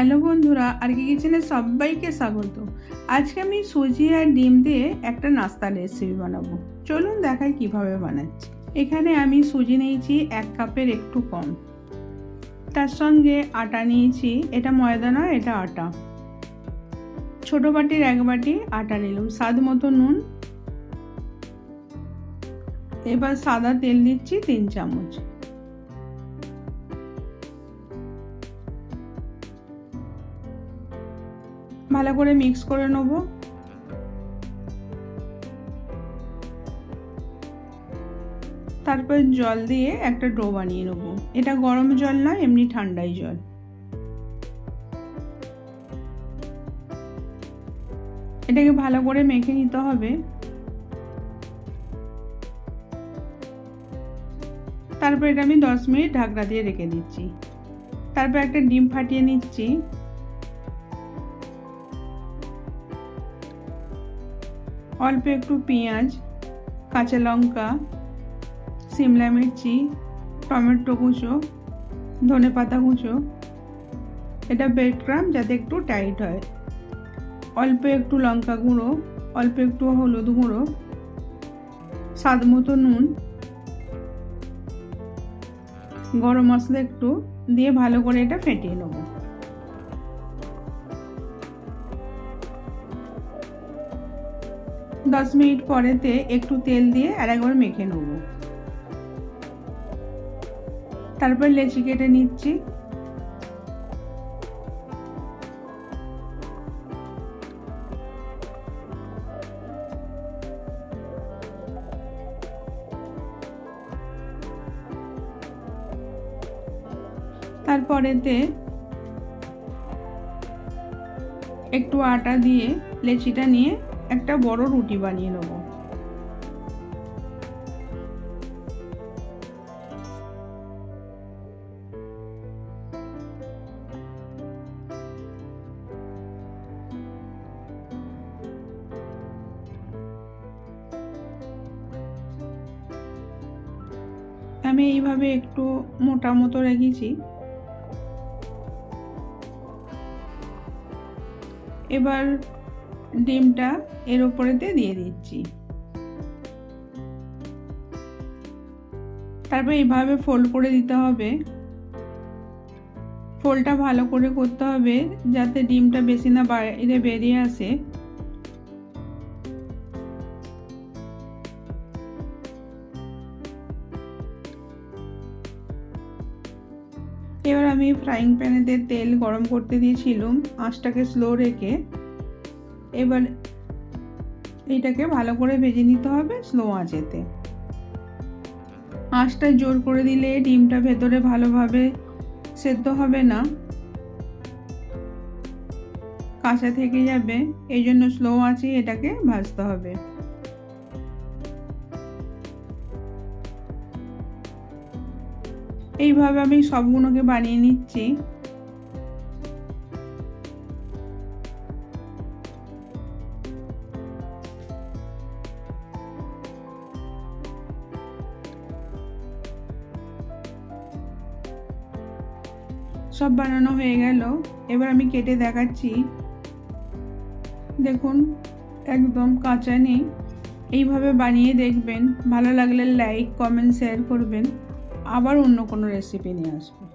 Hello বন্ধুরা আর কি কিচেনে সবাইকে স্বাগত। আজকে আমি সুজি আর ডিম দিয়ে একটা নাস্তা রেসিপি বানাবো। চলুন দেখাই কীভাবে বানাচ্ছি। এখানে আমি সুজি নিয়েছি এক কাপের একটু কম। তার সঙ্গে আটা নিয়েছি, এটা ময়দা নয়, এটা আটা। ছোট বাটির এক বাটি আটা নিলাম, স্বাদ মতো নুন। এবার সাদা তেল দিচ্ছি তিন চামচ। ভালো করে মিক্স করে নেব। তারপর জল দিয়ে একটা ডো বানিয়ে নেব। এটা গরম জল না, এমনি ঠান্ডাই জল। এটাকে ভালো করে মেখে নিতে হবে। তারপর এটা আমি দশ মিনিট ঢাকনা দিয়ে রেখে দিচ্ছি। তারপর একটা ডিম ফাটিয়ে নিচ্ছি। অল্প একটু পেঁয়াজ, কাঁচা লঙ্কা, সিমলা মির্চি, টমেটো কুচো, ধনে পাতা কুচো। এটা ব্রেড ক্রাম যাতে একটু টাইট হয়। অল্প একটু লঙ্কা গুঁড়ো, অল্প একটু হলুদ গুঁড়ো, স্বাদ মতো নুন, গরম মশলা একটু দিয়ে ভালো করে এটা ফেটিয়ে নেব। দশ মিনিট পরেতে একটু তেল দিয়ে আর একবার মেখে নেব। তারপর লেচি কেটে নিচ্ছি। তারপরেতে একটু আটা দিয়ে লেচিটা নিয়ে একটা বড় রুটি বানিয়ে নেব। আমি এইভাবে একটু মোটা মতো রেখেছি। এবার ডিমটা এর ওপরেতে দিয়ে দিচ্ছি। তারপর এইভাবে ফোল্ড করে দিতে হবে। ফোল্ডটা ভালো করে করতে হবে যাতে ডিমটা বেশি না বাইরে বেরিয়ে আসে। এবার আমি ফ্রাইং প্যানেতে তেল গরম করতে দিয়েছিলাম, আঁচটাকে স্লো রেখে। এবার এইটাকে ভালো করে ভেজে নিতে হবে স্লো আঁচেতে। আঁচটা জোর করে দিলে ডিমটা ভেতরে ভালোভাবে সেদ্ধ হবে না। কাঁচা থেকে যাবে, এই জন্য স্লো আঁচে এটাকে ভাজতে হবে। এইভাবে আমি সবগুলোকে বানিয়ে নিচ্ছি। সব বানানো হয়ে গেল। এবার আমি কেটে দেখাচ্ছি। দেখুন, একদম কাঁচা নেই। এইভাবে বানিয়ে দেখবেন। ভালো লাগলে লাইক কমেন্ট শেয়ার করবেন। আবার অন্য কোনো রেসিপি নিয়ে আসব।